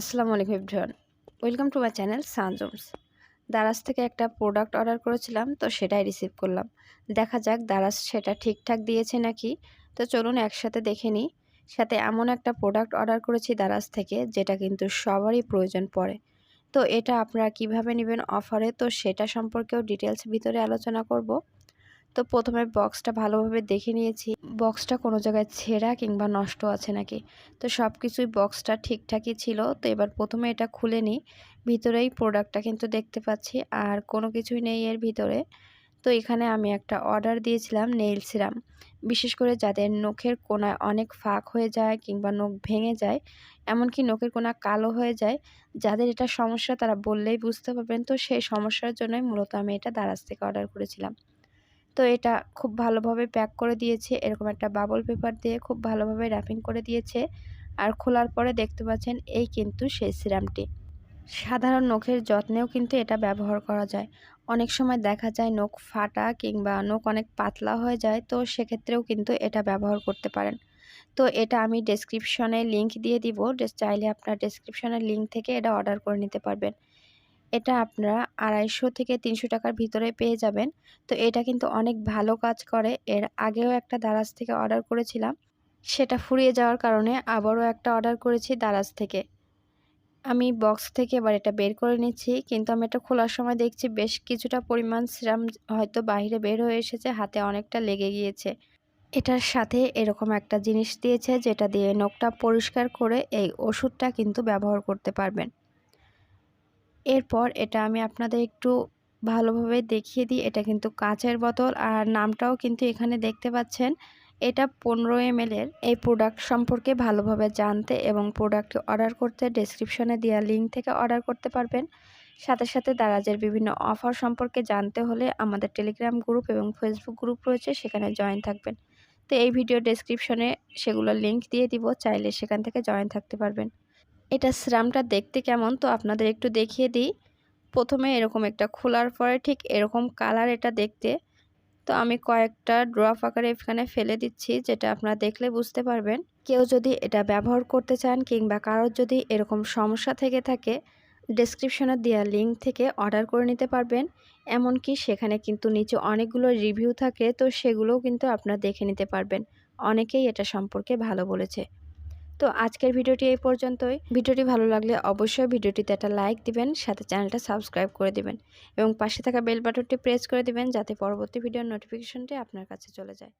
আসসালামু আলাইকুম everyone. Welcome to my channel সানজমস। Daraz থেকে একটা প্রোডাক্ট অর্ডার করেছিলাম, তো সেটাই রিসিভ করলাম। দেখা যাক দারাজ সেটা ঠিকঠাক দিয়েছে নাকি। তো চলুন একসাথে দেখে নিই। সাথে এমন একটা প্রোডাক্ট অর্ডার করেছি দারাজ থেকে, যেটা কিন্তু সবারই প্রয়োজন পড়ে। তো এটা আপনারা কীভাবে নেবেন অফারে? তো সেটা সম্পর্কেও ডিটেলস ভিতরে আলোচনা করব। তো প্রথমে বক্সটা ভালোভাবে দেখে নিয়েছি। বক্সটা কোনো জায়গায় ছেঁড়া কিংবা নষ্ট আছে নাকি? তো সব কিছুই বক্সটা ঠিকঠাকই ছিল। তো এবার প্রথমে এটা খুলে নিই। ভিতরেই প্রোডাক্টটা কিন্তু দেখতে পাচ্ছি, আর কোনো কিছুই নেই এর ভিতরে। তো এখানে আমি একটা অর্ডার দিয়েছিলাম নেইল সিরাম বিশেষ করে যাদের নখের কোনায় অনেক ফাঁক হয়ে যায় কিংবা নখ ভেঙে যায়, এমনকি নখের কোনা কালো হয়ে যায়, যাদের এটা সমস্যা তারা বললেই বুঝতে পারবেন। তো সেই সমস্যার জন্যই মূলত আমি এটা দারাজ থেকে অর্ডার করেছিলাম। তো এটা খুব ভালোভাবে প্যাক করে দিয়েছে। এরকম একটা বাবল পেপার দিয়ে খুব ভালোভাবে র্যাপিং করে দিয়েছে। আর খোলার পরে দেখতে পাচ্ছেন, এই কিন্তু সেই সিরামটি সাধারণ নখের যত্নেও কিন্তু এটা ব্যবহার করা যায়। অনেক সময় দেখা যায় নখ ফাটা কিংবা নখ অনেক পাতলা হয়ে যায়, তো সেক্ষেত্রেও কিন্তু এটা ব্যবহার করতে পারেন। তো এটা আমি ডেসক্রিপশনে লিংক দিয়ে দিব। চাইলে আপনার ডেসক্রিপশনের লিঙ্ক থেকে এটা অর্ডার করে নিতে পারবেন। এটা আপনারা আড়াইশো থেকে তিনশো টাকার ভিতরে পেয়ে যাবেন। তো এটা কিন্তু অনেক ভালো কাজ করে। এর আগেও একটা দারাজ থেকে অর্ডার করেছিলাম। সেটা ফুরিয়ে যাওয়ার কারণে আবারও একটা অর্ডার করেছি দারাজ থেকে। আমি বক্স থেকে এবার এটা বের করে নিচ্ছি। কিন্তু আমি এটা খোলার সময় দেখছি বেশ কিছুটা পরিমাণ সিরাম হয়তো বাইরে বের হয়ে এসেছে, হাতে অনেকটা লেগে গিয়েছে। এটার সাথে এরকম একটা জিনিস দিয়েছে, যেটা দিয়ে নখটা পরিষ্কার করে এই ওষুধটা কিন্তু ব্যবহার করতে পারবেন। এরপর এটা আমি আপনাদের একটু ভালোভাবে দেখিয়ে দিই। এটা কিন্তু কাঁচের বোতল আর নামটাও কিন্তু এখানে দেখতে পাচ্ছেন। এটা পনেরো এম এর। এই প্রোডাক্ট সম্পর্কে ভালোভাবে জানতে এবং প্রোডাক্টটি অর্ডার করতে ডেসক্রিপশনে দেওয়া লিঙ্ক থেকে অর্ডার করতে পারবেন। সাথে সাথে দারাজের বিভিন্ন অফার সম্পর্কে জানতে হলে আমাদের টেলিগ্রাম গ্রুপ এবং ফেসবুক গ্রুপ রয়েছে, সেখানে জয়েন থাকবেন। তো এই ভিডিও ডেসক্রিপশনে সেগুলো লিঙ্ক দিয়ে দিব, চাইলে সেখান থেকে জয়েন থাকতে পারবেন। এটা সিরামটা দেখতে কেমন? তো আপনাদের একটু দেখিয়ে দিই। প্রথমে এরকম একটা খোলার পরে ঠিক এরকম কালার এটা দেখতে। তো আমি কয়েকটা ড্রপ আকারে এখানে ফেলে দিচ্ছি, যেটা আপনারা দেখলে বুঝতে পারবেন। কেউ যদি এটা ব্যবহার করতে চান কিংবা কারোর যদি এরকম সমস্যা থেকে থাকে ডেসক্রিপশনে দেওয়া লিঙ্ক থেকে অর্ডার করে নিতে পারবেন। এমনকি সেখানে কিন্তু নিচে অনেকগুলো রিভিউ থাকে, তো সেগুলোও কিন্তু আপনারা দেখে নিতে পারবেন। অনেকেই এটা সম্পর্কে ভালো বলেছে। তো আজকের ভিডিওটি এই পর্যন্তই। ভিডিওটি ভালো লাগলে অবশ্যই ভিডিওটিতে একটা লাইক দিবেন, সাথে চ্যানেলটা সাবস্ক্রাইব করে দিবেন এবং পাশে থাকা বেল বাটনটি প্রেস করে দিবেন, যাতে পরবর্তী ভিডিওর নোটিফিকেশনটি আপনার কাছে চলে যায়।